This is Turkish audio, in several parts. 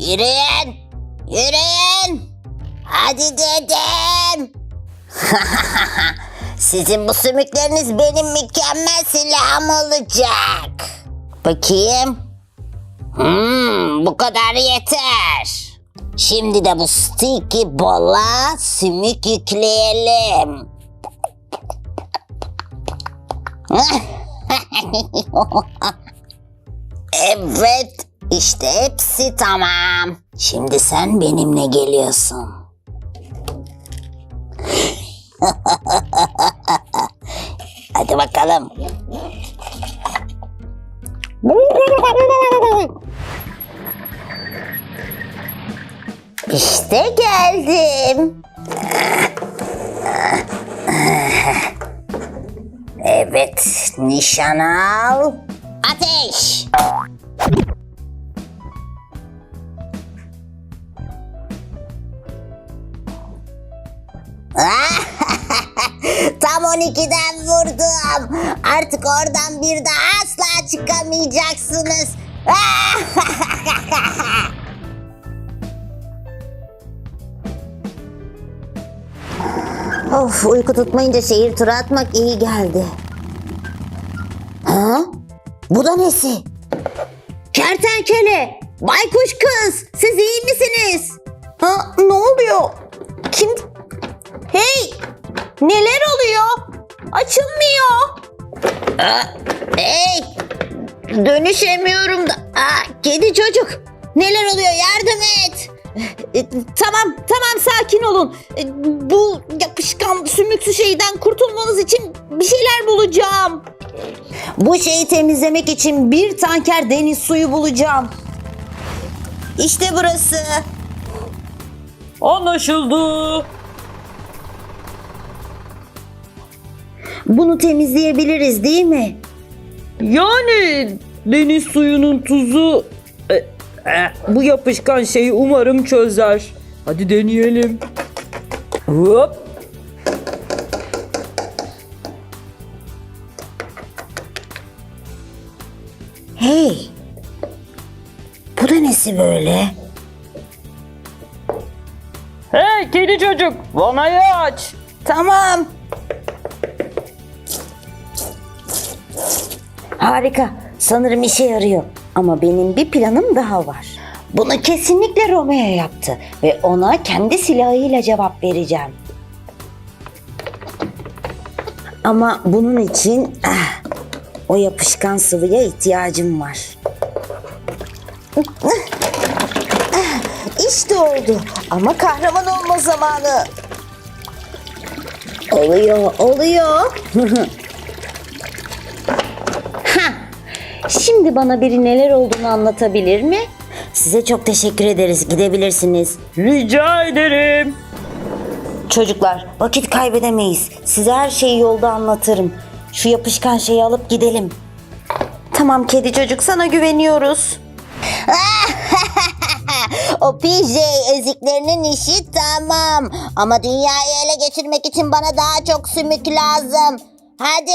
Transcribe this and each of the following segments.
Yürüyün. Yürüyün. Hadi dedim. Sizin bu sümükleriniz benim mükemmel silahım olacak. Bakayım. Hmm, bu kadar yeter. Şimdi de bu sticky bola sümük yükleyelim. Evet, işte hepsi tamam. Şimdi sen benimle geliyorsun. Hadi bakalım. İşte geldim. Evet, nişan al. Ateş! Tam 12'den vurdum. Artık oradan bir daha asla çıkamayacaksınız. of uyku tutmayınca şehir turu atmak iyi geldi. Ha? Bu da nesi? Kertenkele, baykuş kız, siz iyi misiniz? Ha, ne oluyor? Kim? Hey, neler oluyor? Açılmıyor. Aa, hey, dönüşemiyorum da. Aa, kedi çocuk, neler oluyor? Yardım et. E, tamam tamam sakin olun. E, bu yapışkan sümüksü şeyden kurtulmanız için bir şeyler bulacağım. Bu şeyi temizlemek için bir tanker deniz suyu bulacağım. İşte burası. Anlaşıldı. Bunu temizleyebiliriz değil mi? Yani deniz suyunun tuzu e, e, bu yapışkan şeyi umarım çözer. Hadi deneyelim. Hop. Nesi böyle? Hey kedi çocuk, vanayı aç. Tamam. Harika. Sanırım işe yarıyor. Ama benim bir planım daha var. Bunu kesinlikle Romeo yaptı ve ona kendi silahıyla cevap vereceğim. Ama bunun için ah, o yapışkan sıvıya ihtiyacım var. İşte oldu. Ama kahraman olma zamanı. Oluyor, oluyor. ha, şimdi bana biri neler olduğunu anlatabilir mi? Size çok teşekkür ederiz. Gidebilirsiniz. Rica ederim. Çocuklar, vakit kaybedemeyiz. Size her şeyi yolda anlatırım. Şu yapışkan şeyi alıp gidelim. Tamam kedi çocuk, sana güveniyoruz. O PJ eziklerinin işi tamam. Ama dünyayı ele geçirmek için bana daha çok sümük lazım. Hadi,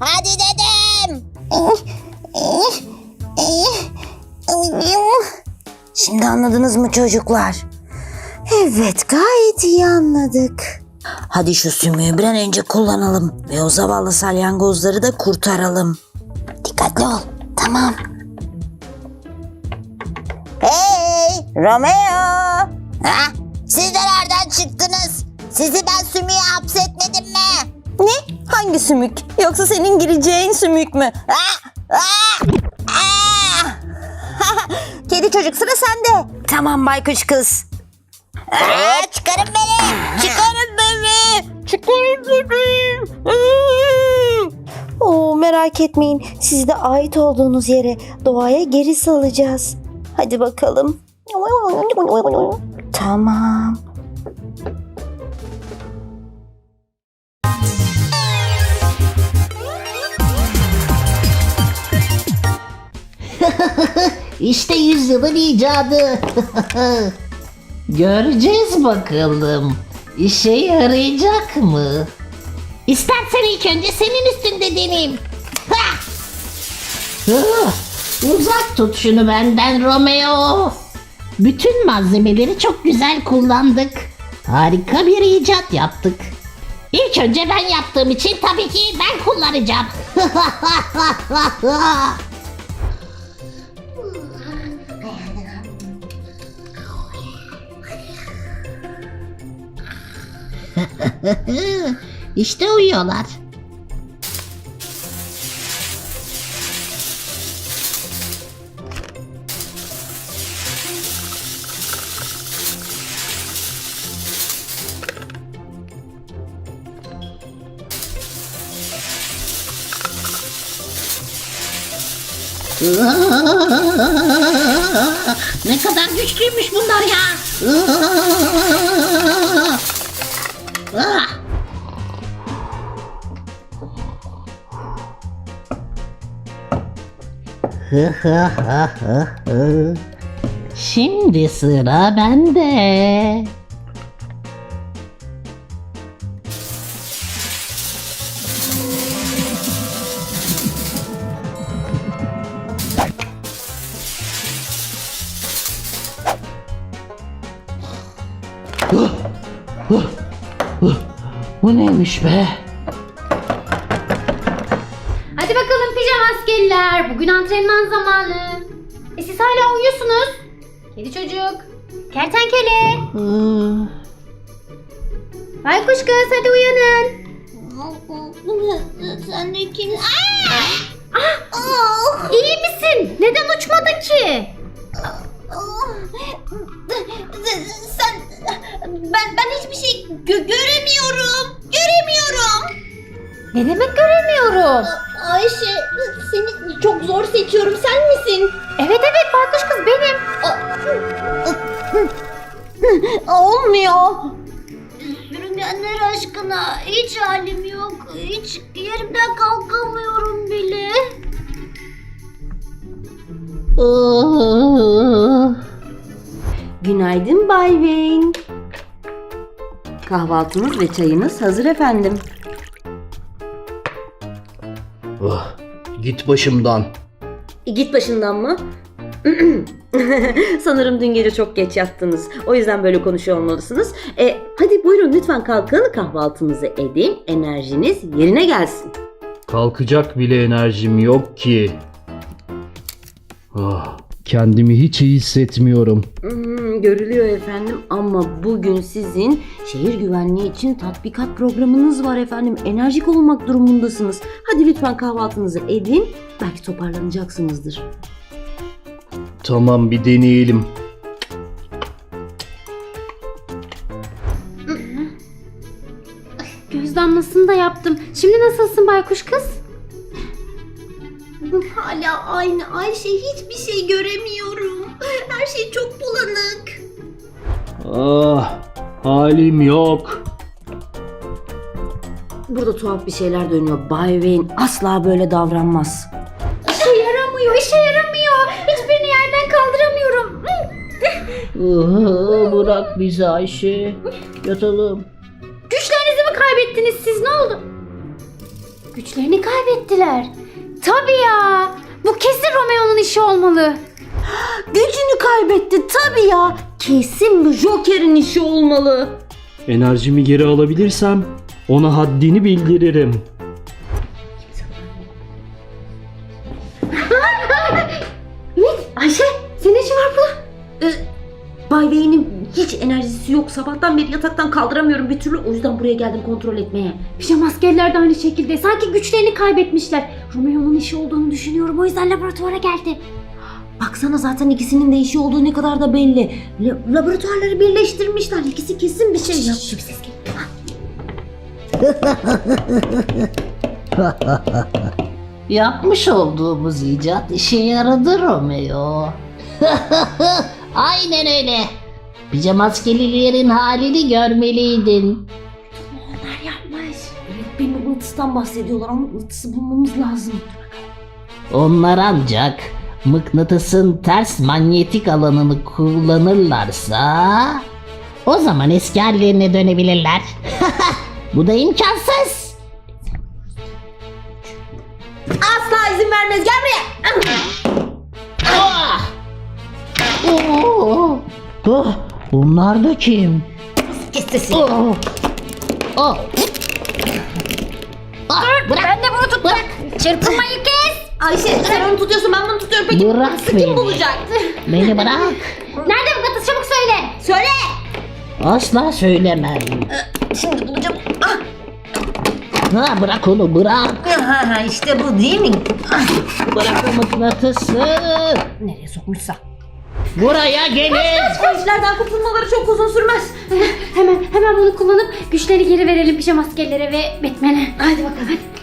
hadi dedim. Şimdi anladınız mı çocuklar? Evet, gayet iyi anladık. Hadi şu sümüğü bir an önce kullanalım ve o zavallı salyangozları da kurtaralım. Dikkatli ol. Tamam. Romeo. Ha? Siz de nereden çıktınız? Sizi ben sümüğe hapsetmedim mi? Ne? Hangi sümük? Yoksa senin gireceğin sümük mü? Ah, ah, ah. Kedi çocuk sıra sende. Tamam baykuş kız. Aa, çıkarın beni. Çıkarın beni. Çıkarın beni. Oo, merak etmeyin. Sizi de ait olduğunuz yere doğaya geri salacağız. Hadi bakalım. Tamam. İşte yüzyılın icadı. Göreceğiz bakalım. İşe yarayacak mı? İstersen ilk önce senin üstünde deneyeyim. Ha! Uzak tut şunu benden Romeo. Bütün malzemeleri çok güzel kullandık. Harika bir icat yaptık. İlk önce ben yaptığım için tabii ki ben kullanacağım. işte uyuyorlar. Ne kadar güçlüymüş bunlar ya. Şimdi sıra bende. Bu neymiş be? Hadi bakalım pijama askerler. Bugün antrenman zamanı. E siz hala uyuyorsunuz. Kedi çocuk. Kertenkele. Baykuş kız hadi uyanın. Sen de kim? Ah, Ne demek göremiyorum? Ayşe seni çok zor seçiyorum. Sen misin? Evet evet baykuş kız benim. Olmuyor. Sürüngenler aşkına hiç halim yok. Hiç yerimden kalkamıyorum bile. Günaydın Bay Wayne. Kahvaltınız ve çayınız hazır efendim. Oh, git başımdan. E, git başından mı? Sanırım dün gece çok geç yattınız. O yüzden böyle konuşuyor olmalısınız. E, hadi buyurun lütfen kalkın kahvaltınızı edin. Enerjiniz yerine gelsin. Kalkacak bile enerjim yok ki. Ah, kendimi hiç iyi hissetmiyorum. Hmm, görülüyor efendim ama bugün sizin şehir güvenliği için tatbikat programınız var efendim. Enerjik olmak durumundasınız. Hadi lütfen kahvaltınızı edin. Belki toparlanacaksınızdır. Tamam bir deneyelim. Göz damlasını da yaptım. Şimdi nasılsın baykuş kız? Hala aynı Ayşe hiçbir şey göremiyorum. Her şey çok bulanık. Ah, halim yok. Burada tuhaf bir şeyler dönüyor. Bay Wayne asla böyle davranmaz. İşe yaramıyor, işe yaramıyor. Hiçbirini yerden kaldıramıyorum. Ah, Bırak bizi Ayşe. Yatalım. Güçlerinizi mi kaybettiniz siz? Ne oldu? Güçlerini kaybettiler. Tabii ya. Bu kesin Romeo'nun işi olmalı. Gücünü kaybetti tabii ya. Kesin bu Joker'in işi olmalı. Enerjimi geri alabilirsem ona haddini bildiririm. Ümit, Ayşe senin işin var burada. Ee, Bay Wayne'in hiç enerjisi yok. Sabahtan beri yataktan kaldıramıyorum bir türlü. O yüzden buraya geldim kontrol etmeye. Pijama askerler de aynı şekilde. Sanki güçlerini kaybetmişler. Romeo'nun işi olduğunu düşünüyorum. O yüzden laboratuvara geldi. Baksana zaten ikisinin de işi olduğu ne kadar da belli. La- laboratuvarları birleştirmişler. İkisi kesin bir şey yapmış. Bir ses geliyor. Yapmış olduğumuz icat işe yaradı Romeo. Aynen öyle. Pijama askerilerin halini görmeliydin. Onlar yapmış. Evet bir mıknatıstan bahsediyorlar ama mıknatısı bulmamız lazım. Onlar ancak mıknatısın ters manyetik alanını kullanırlarsa o zaman eski hallerine dönebilirler. Bu da imkansız. Asla izin vermez. Gel buraya. Oo! Oh, bunlar da kim? Sesini. Oh! Oh! Ah, bırak! Ben de bunu tuttum. Çırpınmayı kes. Ayşe sen onu tutuyorsun ben bunu tutuyorum. Peki Bırak nasıl kim beni. bulacak? Beni bırak! Nerede bu gatıs çabuk söyle. Söyle. Asla söylemem. Şimdi bulacağım. Ah. Ha, bırak onu bırak. Ha, ha, işte bu değil mi? Ah, Bırak o mıknatısı. Nereye sokmuşsa. Buraya gelin. Güçlerden kurtulmaları çok uzun sürmez. Hemen hemen bunu kullanıp güçleri geri verelim pijama askerlere ve Batman'e. Hadi bakalım hadi.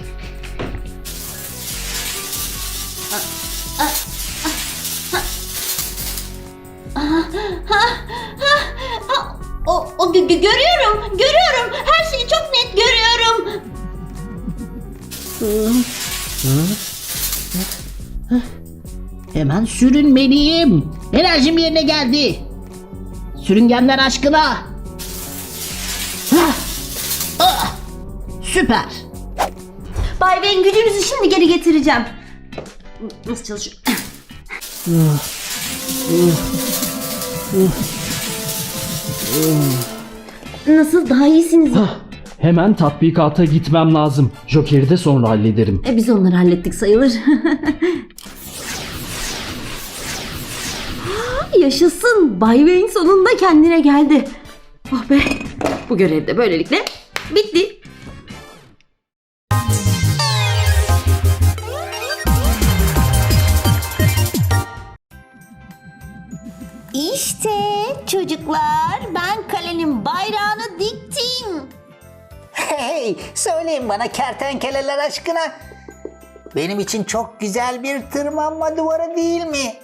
Sürünmeliyim. Enerjim yerine geldi. Sürüngenler aşkına. Ah. Süper. Bay Wayne gücünüzü şimdi geri getireceğim. Nasıl çalışıyor? Nasıl daha iyisiniz? Hemen tatbikata gitmem lazım. Joker'i de sonra hallederim. E, biz onları hallettik sayılır. Yaşasın. Bay Wayne sonunda kendine geldi. Oh be. Bu görev de böylelikle bitti. İşte çocuklar ben kalenin bayrağını diktim. Hey, söyleyin bana kertenkeleler aşkına. Benim için çok güzel bir tırmanma duvarı değil mi?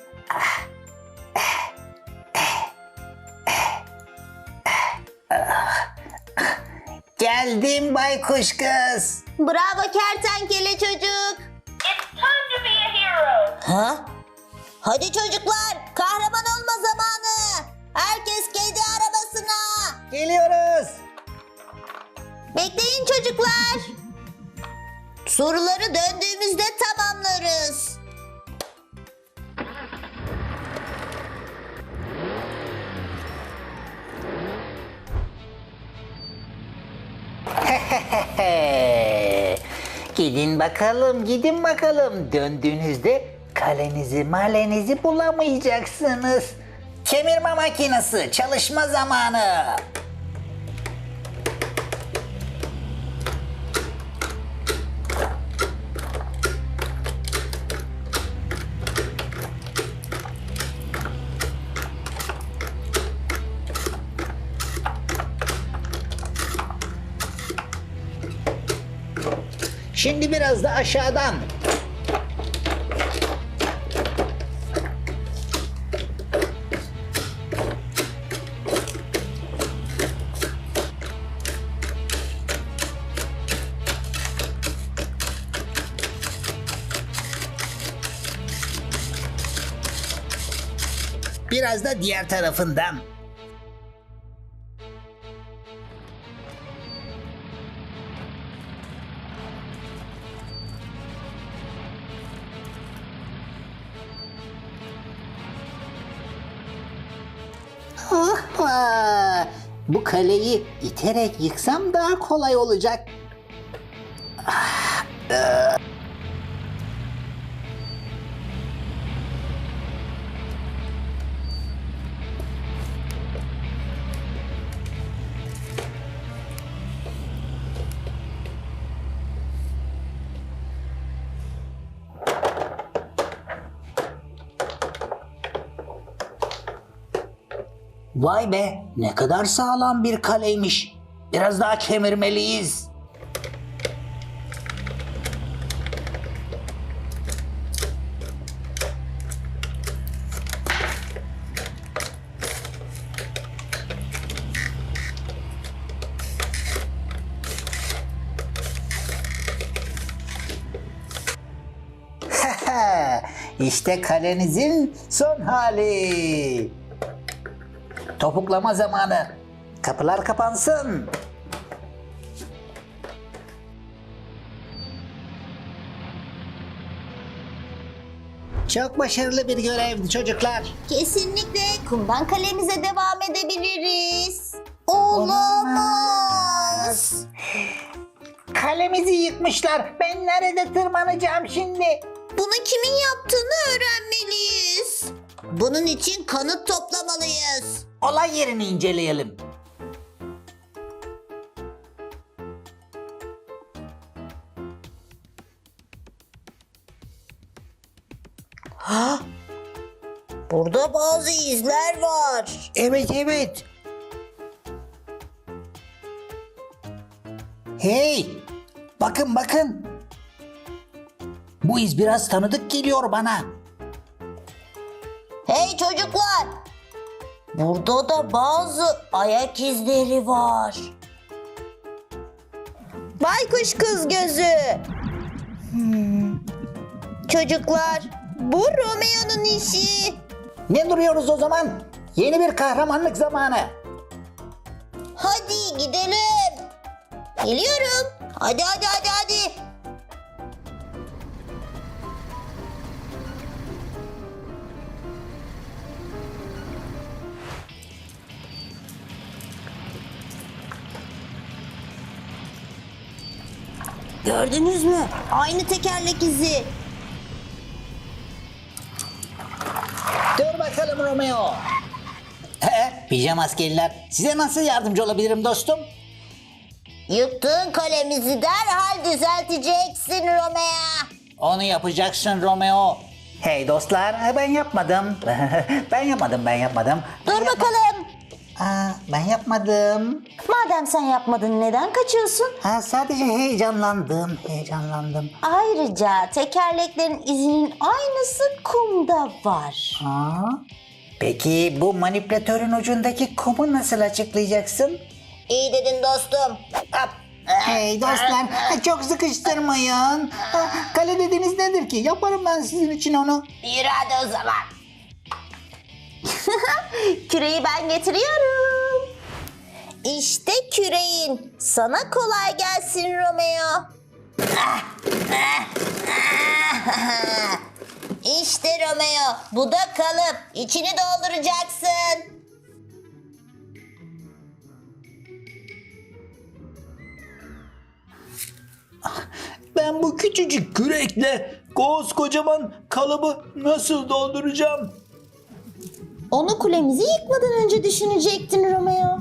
Geldim baykuş kız. Bravo kertenkele çocuk. Ha? Hadi çocuklar kahraman olma zamanı. Herkes kendi arabasına. Geliyoruz. Bekleyin çocuklar. Soruları döndüğümüzde tamamlarız. Gidin bakalım, gidin bakalım. Döndüğünüzde kalenizi malenizi bulamayacaksınız. Kemirme makinesi çalışma zamanı. Şimdi biraz da aşağıdan. Biraz da diğer tarafından. Bu kaleyi iterek yıksam daha kolay olacak. Vay be ne kadar sağlam bir kaleymiş. Biraz daha kemirmeliyiz. işte kalenizin son hali. Topuklama zamanı. Kapılar kapansın. Çok başarılı bir görevdi çocuklar. Kesinlikle kumdan kalemize devam edebiliriz. Olamaz. Kalemizi yıkmışlar. Ben nerede tırmanacağım şimdi? Bunu kimin yaptığını. Bunun için kanıt toplamalıyız. Olay yerini inceleyelim. Burada bazı izler var. Evet evet. Hey! Bakın bakın. Bu iz biraz tanıdık geliyor bana. Hey çocuklar! Burada da bazı ayak izleri var. Baykuş kız gözü. Hmm. Çocuklar, bu Romeo'nun işi. Ne duruyoruz o zaman? Yeni bir kahramanlık zamanı. Hadi gidelim. Geliyorum. Hadi hadi hadi hadi. Gördünüz mü? Aynı tekerlek izi. Dur bakalım Romeo. Ee, pijama askerler. Size nasıl yardımcı olabilirim dostum? Yıktığın kalemizi derhal düzelteceksin Romeo. Onu yapacaksın Romeo. Hey dostlar, ben yapmadım. ben yapmadım, ben yapmadım. Dur bakalım. Aa, ben yapmadım. Madem sen yapmadın neden kaçıyorsun? Ha, sadece heyecanlandım, heyecanlandım. Ayrıca tekerleklerin izinin aynısı kumda var. Aa, peki bu manipülatörün ucundaki kumu nasıl açıklayacaksın? İyi dedin dostum. Hey dostlar, çok sıkıştırmayın. Ha, Kale dediğiniz nedir ki? Yaparım ben sizin için onu. Yürü hadi o zaman. Küreği ben getiriyorum. İşte küreğin. Sana kolay gelsin Romeo. İşte Romeo. Bu da kalıp. İçini dolduracaksın. Ben bu küçücük kürekle koskocaman kalıbı nasıl dolduracağım? Onu kulemizi yıkmadan önce düşünecektin Romeo.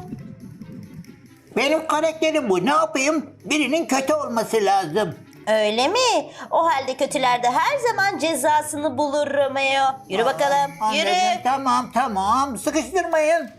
Benim karakterim bu. Ne yapayım? Birinin kötü olması lazım. Öyle mi? O halde kötüler de her zaman cezasını bulur Romeo. Yürü bakalım. Anladım. Yürü. Tamam tamam. Sıkıştırmayın.